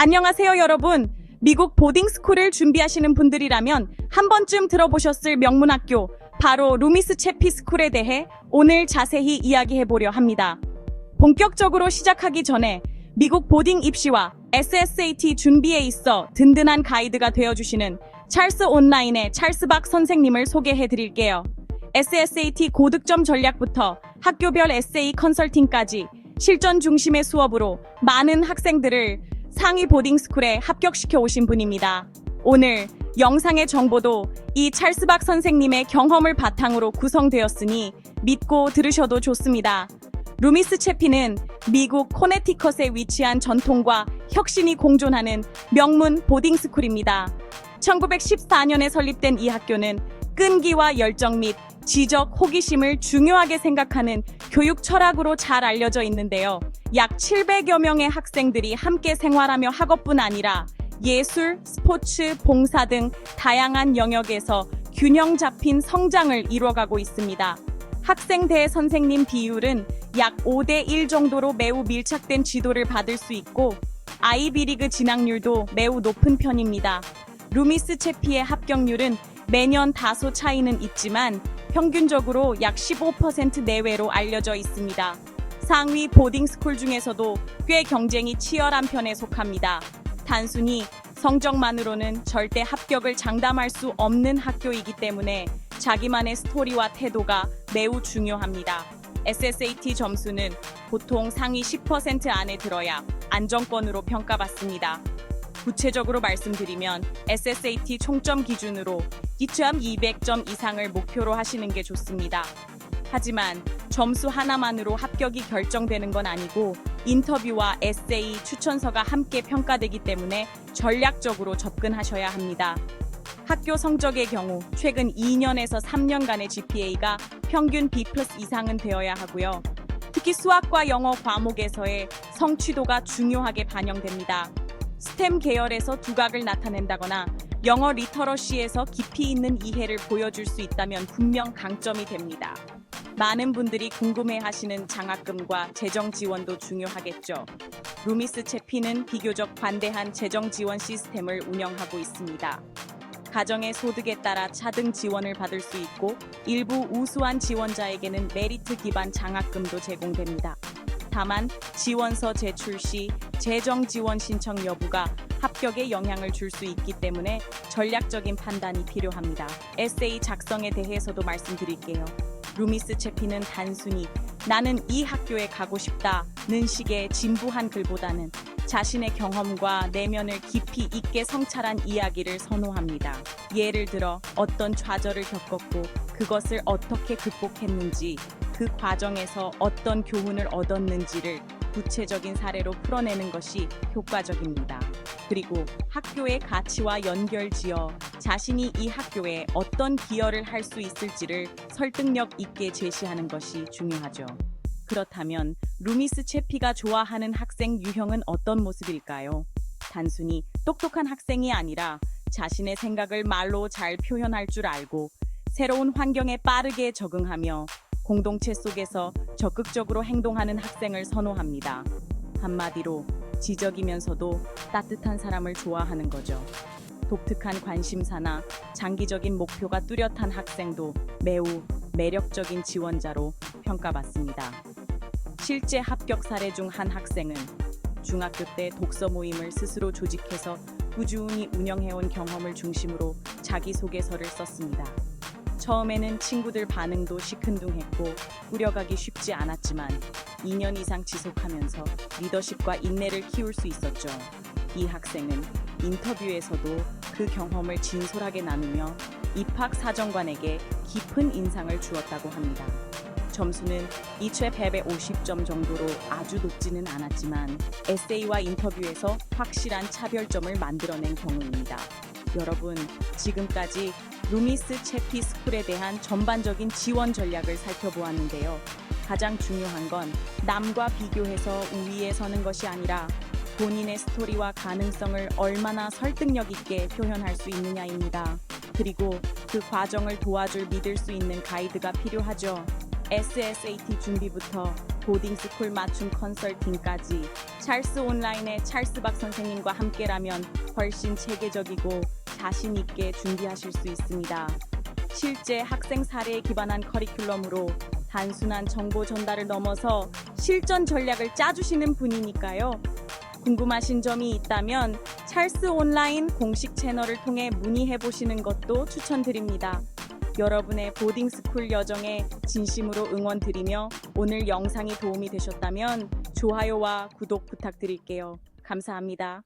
안녕하세요, 여러분. 미국 보딩스쿨을 준비하시는 분들이라면 한 번쯤 들어보셨을 명문학교, 바로 루미스 채피 스쿨에 대해 오늘 자세히 이야기해 보려 합니다. 본격적으로 시작하기 전에 미국 보딩 입시와 SSAT 준비에 있어 든든한 가이드가 되어주시는 찰스 온라인의 찰스 박 선생님을 소개해 드릴게요. SSAT 고득점 전략부터 학교별 에세이 컨설팅까지 실전 중심의 수업으로 많은 학생들을 상위 보딩스쿨에 합격시켜 오신 분입니다. 오늘 영상의 정보도 이 찰스박 선생님의 경험을 바탕으로 구성되었으니 믿고 들으셔도 좋습니다. 루미스 채피는 미국 코네티컷에 위치한 전통과 혁신이 공존하는 명문 보딩스쿨입니다. 1914년에 설립된 이 학교는 끈기와 열정 및 지적, 호기심을 중요하게 생각하는 교육 철학으로 잘 알려져 있는데요. 약 700여 명의 학생들이 함께 생활하며 학업뿐 아니라 예술, 스포츠, 봉사 등 다양한 영역에서 균형 잡힌 성장을 이뤄가고 있습니다. 학생 대 선생님 비율은 약 5대 1 정도로 매우 밀착된 지도를 받을 수 있고 아이비리그 진학률도 매우 높은 편입니다. 루미스 채피의 합격률은 매년 다소 차이는 있지만 평균적으로 약 15% 내외로 알려져 있습니다. 상위 보딩스쿨 중에서도 꽤 경쟁이 치열한 편에 속합니다. 단순히 성적만으로는 절대 합격을 장담할 수 없는 학교이기 때문에 자기만의 스토리와 태도가 매우 중요합니다. SSAT 점수는 보통 상위 10% 안에 들어야 안정권으로 평가받습니다. 구체적으로 말씀드리면 SSAT 총점 기준으로 2,200점 이상을 목표로 하시는 게 좋습니다. 하지만 점수 하나만으로 합격이 결정되는 건 아니고 인터뷰와 에세이, 추천서가 함께 평가되기 때문에 전략적으로 접근하셔야 합니다. 학교 성적의 경우 최근 2년에서 3년간의 GPA가 평균 B 플러스 이상은 되어야 하고요. 특히 수학과 영어 과목에서의 성취도가 중요하게 반영됩니다. 스템 계열에서 두각을 나타낸다거나 영어 리터러시에서 깊이 있는 이해를 보여줄 수 있다면 분명 강점이 됩니다. 많은 분들이 궁금해하시는 장학금과 재정 지원도 중요하겠죠. 루미스 채피는 비교적 관대한 재정 지원 시스템을 운영하고 있습니다. 가정의 소득에 따라 차등 지원을 받을 수 있고 일부 우수한 지원자에게는 메리트 기반 장학금도 제공됩니다. 다만 지원서 제출 시 재정 지원 신청 여부가 합격에 영향을 줄 수 있기 때문에 전략적인 판단이 필요합니다. 에세이 작성에 대해서도 말씀드릴게요. 루미스 채피는 단순히 나는 이 학교에 가고 싶다는 식의 진부한 글보다는 자신의 경험과 내면을 깊이 있게 성찰한 이야기를 선호합니다. 예를 들어 어떤 좌절을 겪었고 그것을 어떻게 극복했는지 그 과정에서 어떤 교훈을 얻었는지를 구체적인 사례로 풀어내는 것이 효과적입니다. 그리고 학교의 가치와 연결지어 자신이 이 학교에 어떤 기여를 할 수 있을지를 설득력 있게 제시하는 것이 중요하죠. 그렇다면 루미스 채피가 좋아하는 학생 유형은 어떤 모습일까요? 단순히 똑똑한 학생이 아니라 자신의 생각을 말로 잘 표현할 줄 알고 새로운 환경에 빠르게 적응하며 공동체 속에서 적극적으로 행동하는 학생을 선호합니다. 한마디로 지적이면서도 따뜻한 사람을 좋아하는 거죠. 독특한 관심사나 장기적인 목표가 뚜렷한 학생도 매우 매력적인 지원자로 평가받습니다. 실제 합격 사례 중 한 학생은 중학교 때 독서 모임을 스스로 조직해서 꾸준히 운영해온 경험을 중심으로 자기소개서를 썼습니다. 처음에는 친구들 반응도 시큰둥했고 꾸려가기 쉽지 않았지만 2년 이상 지속하면서 리더십과 인내를 키울 수 있었죠. 이 학생은 인터뷰에서도 그 경험을 진솔하게 나누며 입학 사정관에게 깊은 인상을 주었다고 합니다. 점수는 2최 150점 정도로 아주 높지는 않았지만 에세이와 인터뷰에서 확실한 차별점을 만들어낸 경우입니다. 여러분, 지금까지 루미스 채피 스쿨에 대한 전반적인 지원 전략을 살펴보았는데요. 가장 중요한 건 남과 비교해서 우위에 서는 것이 아니라 본인의 스토리와 가능성을 얼마나 설득력 있게 표현할 수 있느냐입니다. 그리고 그 과정을 도와줄 믿을 수 있는 가이드가 필요하죠. SSAT 준비부터 보딩스쿨 맞춤 컨설팅까지 찰스 온라인의 찰스 박 선생님과 함께라면 훨씬 체계적이고 자신 있게 준비하실 수 있습니다. 실제 학생 사례에 기반한 커리큘럼으로 단순한 정보 전달을 넘어서 실전 전략을 짜주시는 분이니까요. 궁금하신 점이 있다면 찰스 온라인 공식 채널을 통해 문의해 보시는 것도 추천드립니다. 여러분의 보딩스쿨 여정에 진심으로 응원드리며 오늘 영상이 도움이 되셨다면 좋아요와 구독 부탁드릴게요. 감사합니다.